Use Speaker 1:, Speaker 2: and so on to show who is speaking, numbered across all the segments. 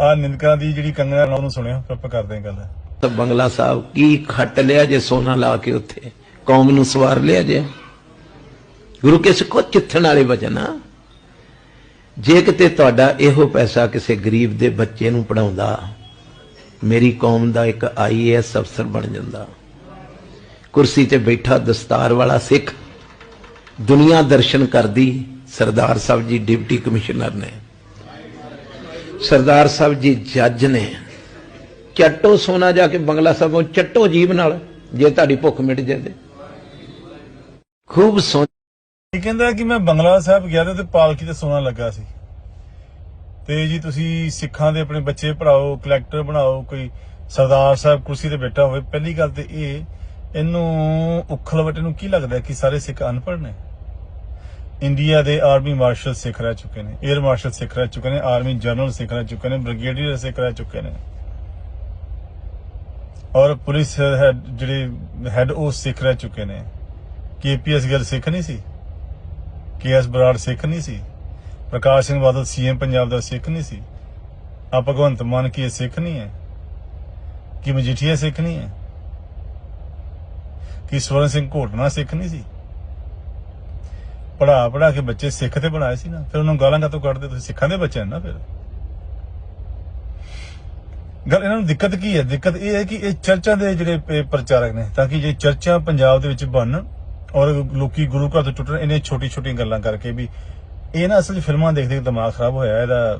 Speaker 1: ਆ ਨਿੰਦਕਾਂ ਦੀ ਜਿਹੜੀ ਕੰਗਣਾ ਨਾਲ ਉਹਨੂੰ ਸੁਣਿਓ ਫਿਰ ਆਪਾਂ ਕਰਦੇ ਹਾਂ ਗੱਲ।
Speaker 2: ਤਾਂ ਬੰਗਲਾ ਸਾਹਿਬ ਕੀ ਖੱਟ ਲਿਆ ਜੇ ਸੋਨਾ ਲਾ ਕੇ ਉੱਥੇ? ਕੌਮ ਨੂੰ ਸਵਾਰ ਲਿਆ ਜੇ? ਗੁਰੂ ਕੇ ਸਿੱਖੋ ਚਿੱਥਣ ਵਾਲੇ ਵਚਨ ਆ? ਜੇ ਕਿਤੇ ਤੁਹਾਡਾ ਇਹੋ ਪੈਸਾ ਕਿਸੇ ਗਰੀਬ ਦੇ ਬੱਚੇ ਨੂੰ ਪੜਾਉਂਦਾ ਮੇਰੀ ਕੌਮ ਦਾ ਇੱਕ ਆਈਏਐਸ ਅਫਸਰ ਬਣ ਜਾਂਦਾ। ਕੁਰਸੀ ਤੇ ਬੈਠਾ ਦਸਤਾਰ ਵਾਲਾ ਸਿੱਖ, ਦੁਨੀਆ ਦਰਸ਼ਨ ਕਰਦੀ ਸਰਦਾਰ ਸਾਹਿਬ ਜੀ ਡਿਪਟੀ ਕਮਿਸ਼ਨਰ ਨੇ। ਸਰਦਾਰ ਸਾਹਿਬ ਜੀ ਜੱਜ ਨੇ ਚੱਟੋ ਸੋਨਾ ਜਾ ਕੇ ਬੰਗਲਾ ਸਾਹਿਬੋਂ ਚੱਟੋ ਜੀਬ ਨਾਲ ਜੇ ਤੁਹਾਡੀ ਭੁੱਖ ਮਿਟ ਜਾਵੇ ਖੂਬ ਸੋ
Speaker 1: ਇਹ ਕਹਿੰਦਾ ਕਿ ਮੈਂ ਬੰਗਲਾ ਸਾਹਿਬ ਗਿਆ ਤੇ ਪਾਲਕੀ ਤੇ ਸੋਨਾ ਲੱਗਾ ਸੀ। ਤੇ ਜੀ ਤੁਸੀਂ ਸਿੱਖਾਂ ਦੇ ਆਪਣੇ ਬੱਚੇ ਪੜਾਓ ਕਲੈਕਟਰ ਬਣਾਓ, ਕੋਈ ਸਰਦਾਰ ਸਾਹਿਬ ਕੁਰਸੀ ਤੇ ਬੈਠਾ ਹੋਵੇ, ਪਹਿਲੀ ਗੱਲ ਤੇ ਇਹ, ਇਹਨੂੰ ਉਖਲਵਟੇ ਨੂੰ ਕੀ ਲੱਗਦਾ ਕਿ ਸਾਰੇ ਸਿੱਖ ਅਨਪੜ੍ਹ ਨੇ? ਇੰਡੀਆ ਦੇ ਆਰਮੀ ਮਾਰਸ਼ਲ ਸਿੱਖ ਰਹਿ ਚੁੱਕੇ ਨੇ 에ਅਰ ਮਾਰਸ਼ਲ ਸਿੱਖ ਰਹਿ ਚੁੱਕੇ ਨੇ, ਆਰਮੀ ਜਨਰਲ ਸਿੱਖ ਰਹਿ ਚੁੱਕੇ ਨੇ, ਬ੍ਰਿਗੇਡੀਅਰ ਸਿੱਖ ਰਹਿ ਚੁੱਕੇ ਨੇ। ਔਰ ਪੁਲਿਸ ਜਿਹੜੇ ਹੈਡ ਉਹ ਸਿੱਖ ਰਹਿ ਚੁੱਕੇ ਨੇ। ਕੇਪੀਐਸ ਗੱਲ ਸਿੱਖ ਨਹੀਂ ਸੀ? ਕੇਐਸ ਬਰਾੜ ਸਿੱਖ ਨਹੀਂ ਸੀ? ਪ੍ਰਕਾਸ਼ ਸਿੰਘ ਬਾਦਲ ਸੀਐਮ ਪੰਜਾਬ ਦਾ ਸਿੱਖ ਨਹੀਂ ਸੀ? ਆ ਭਗਵੰਤ ਮਾਨ ਕੀ ਸਿੱਖ ਨਹੀਂ ਹੈ? ਕਿ ਮਜੀਠੀਆ ਸਿੱਖ ਨਹੀਂ ਹੈ? ਕਿ ਸਵਰਨ ਸਿੰਘ ਘੋਟਣਾ ਸਿੱਖ ਨਹੀਂ ਸੀ? ਪੜਾ ਪੜਾ ਕੇ ਬੱਚੇ ਸਿੱਖ ਤੇ ਬਣਾਏ ਸੀ ਨਾ, ਫਿਰ ਉਹਨੂੰ ਗਾਲਾਂ ਕਾਤੋਂ ਕੱਢਦੇ? ਤੁਸੀਂ ਸਿੱਖਾਂ ਦੇ ਬੱਚੇ ਨਾ ਫਿਰ। ਗੱਲ ਇਹਨਾਂ ਨੂੰ ਦਿੱਕਤ ਕੀ ਹੈ? ਦਿੱਕਤ ਇਹ ਹੈ ਕਿ ਇਹ ਚਰਚਾਂ ਦੇ ਜਿਹੜੇ ਪ੍ਰਚਾਰਕ ਨੇ, ਤਾਂ ਕਿ ਜੇ ਚਰਚਾ ਪੰਜਾਬ ਦੇ ਵਿੱਚ ਬਣਨ ਔਰ ਲੋਕੀ ਗੁਰੂ ਘਰ ਤੋਂ ਟੁੱਟਣ, ਇਹਨੇ ਛੋਟੀ ਛੋਟੀਆਂ ਗੱਲਾਂ ਕਰਕੇ ਵੀ ਇਹ ਨਾ ਅਸਲ ਫਿਲਮਾਂ ਦੇਖਦੇ ਦਿਮਾਗ ਖਰਾਬ ਹੋਇਆ, ਇਹਦਾ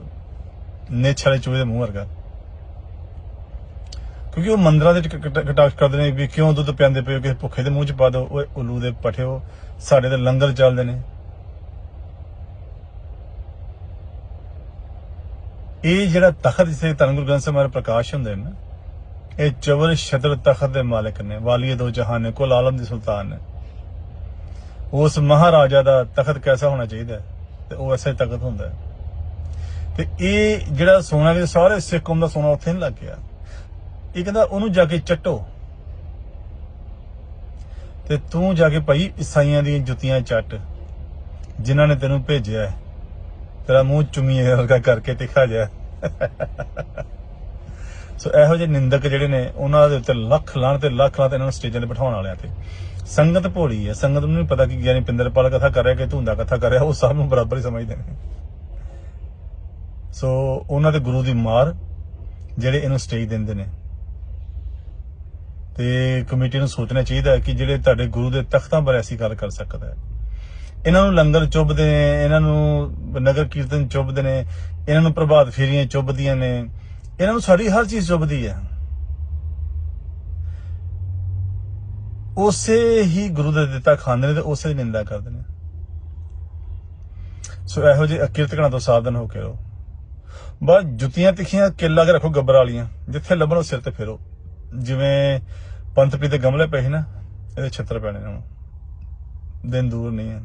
Speaker 1: ਨਿੱਛ ਵਾਲੇ ਚੂਹੇ ਦੇ ਮੂੰਹ ਵਰਗਾ। ਕਿਉਂਕਿ ਉਹ ਮੰਦਰਾਂ ਦੇ ਟ- ਕਟਾਕਸ਼ ਕਰਦੇ ਨੇ ਵੀ ਕਿਉਂ ਦੁੱਧ ਪਿਆਉਂਦੇ ਪਏ ਕਿਸੇ ਭੁੱਖੇ ਦੇ ਮੂੰਹ 'ਚ ਪਾ ਦਿਓ ਓਏ ਉਲੂ ਦੇ ਪਠਿਓ ਸਾਡੇ ਤੇ ਲੰਗਰ ਚੱਲਦੇ ਨੇ। ਇਹ ਜਿਹੜਾ ਤਖਤ ਜਿਸੇ ਧੰਨ ਗੁਰੂ ਗ੍ਰੰਥ ਸਾਹਿਬ ਪ੍ਰਕਾਸ਼ ਹੁੰਦੇ ਨੇ ਇਹ ਚਵਰ ਸ਼ਤਰ ਤਖਤ ਦੇ ਮਾਲਕ ਨੇ, ਵਾਲੀਏ ਦੋ ਜਹਾਨ ਨੇ, ਕੁਲ ਆਲਮ ਦੇ ਸੁਲਤਾਨ ਨੇ। ਉਸ ਮਹਾਰਾਜਾ ਦਾ ਤਖਤ ਕੈਸਾ ਹੋਣਾ ਚਾਹੀਦਾ ਹੈ? ਤੇ ਉਹ ਐਸਾ ਹੀ ਤਖਤ ਹੁੰਦਾ ਤੇ ਇਹ ਜਿਹੜਾ ਸੋਨਾ ਵੀ ਸਾਰੇ ਸਿੱਖ ਕੌਮ ਦਾ ਸੋਨਾ ਉੱਥੇ ਨਹੀਂ ਲੱਗ ਗਿਆ। ਇਹ ਕਹਿੰਦਾ ਉਹਨੂੰ ਜਾ ਕੇ ਚੱਟੋ। ਤੇ ਤੂੰ ਜਾ ਕੇ ਭਾਈ ਈਸਾਈਆਂ ਦੀਆਂ ਜੁੱਤੀਆਂ ਚੱਟ, ਜਿਨ੍ਹਾਂ ਨੇ ਤੈਨੂੰ ਭੇਜਿਆ ਤੇਰਾ ਮੂੰਹ ਚੁੰਮੀਏ ਵਰਗਾ ਕਰਕੇ ਦਿਖਾ ਜਾ। ਸੋ ਇਹੋ ਜਿਹੇ ਨਿੰਦਕ ਜਿਹੜੇ ਨੇ, ਉਹਨਾਂ ਦੇ ਉੱਤੇ ਲੱਖ ਲਾਣ ਤੇ ਲੱਖ ਲਾਣ ਤੇ ਇਹਨਾਂ ਨੂੰ ਸਟੇਜਾਂ ਤੇ ਬਿਠਾਉਣ ਵਾਲਿਆਂ ਤੇ। ਸੰਗਤ ਭੋਲੀ ਹੈ, ਸੰਗਤ ਨੂੰ ਨਹੀਂ ਪਤਾ ਕਿ ਗਿਆਨੀ ਪਿੰਦਰਪਾਲ ਕਥਾ ਕਰ ਰਿਹਾ ਕਿ ਧੁੰਦਾ ਕਥਾ ਕਰ ਰਿਹਾ, ਉਹ ਸਭ ਨੂੰ ਬਰਾਬਰ ਹੀ ਸਮਝਦੇ ਨੇ। ਸੋ ਉਹਨਾਂ ਦੇ ਗੁਰੂ ਦੀ ਮਾਰ, ਜਿਹੜੇ ਇਹਨੂੰ ਸਟੇਜ ਦਿੰਦੇ ਨੇ। ਤੇ ਕਮੇਟੀ ਨੂੰ ਸੋਚਣਾ ਚਾਹੀਦਾ ਕਿ ਜਿਹੜੇ ਤੁਹਾਡੇ ਗੁਰੂ ਦੇ ਤਖਤਾਂ ਬਾਰੇ ਅਸੀਂ ਗੱਲ ਕਰ ਸਕਦਾ ਹੈ। ਇਹਨਾਂ ਨੂੰ ਲੰਗਰ ਚੁੱਭਦੇ ਨੇ, ਇਹਨਾਂ ਨੂੰ ਨਗਰ ਕੀਰਤਨ ਚੁੱਭਦੇ ਨੇ, ਇਹਨਾਂ ਨੂੰ ਪ੍ਰਭਾਤ ਫੇਰੀਆਂ ਚੁੱਭਦੀਆਂ ਨੇ, ਇਹਨਾਂ ਨੂੰ ਸਾਡੀ ਹਰ ਚੀਜ਼ ਚੁੱਭਦੀ ਹੈ। ਉਸੇ ਹੀ ਗੁਰੂ ਦਾ ਦਿੱਤਾ ਖਾਂਦੇ ਨੇ ਤੇ ਉਸੇ ਦੀ ਨਿੰਦਾ ਕਰਦੇ ਨੇ। ਸੋ ਇਹੋ ਜਿਹੇ ਅਕਿਰਤਕਣਾ ਤੋਂ ਸਾਵਧਾਨ ਹੋ ਕੇ ਰਹੋ। ਬਸ ਜੁੱਤੀਆਂ ਤਿੱਖੀਆਂ, ਕਿੱਲਾ ਕੇ ਰੱਖੋ ਗੱਬਰ ਵਾਲੀਆਂ, ਜਿੱਥੇ ਲੱਭਣ ਸਿਰ ਤੇ ਫੇਰੋ। ਜਿਵੇਂ ਪੰਥਪ੍ਰੀਤ ਦੇ ਗਮਲੇ ਪਏ ਸੀ ਨਾ, ਇਹਦੇ ਛਿੱਤਰ ਪੈਣੇ ਨੇ ਹੁਣ। ਦਿਨ ਦੂਰ ਨਹੀਂ ਹੈ।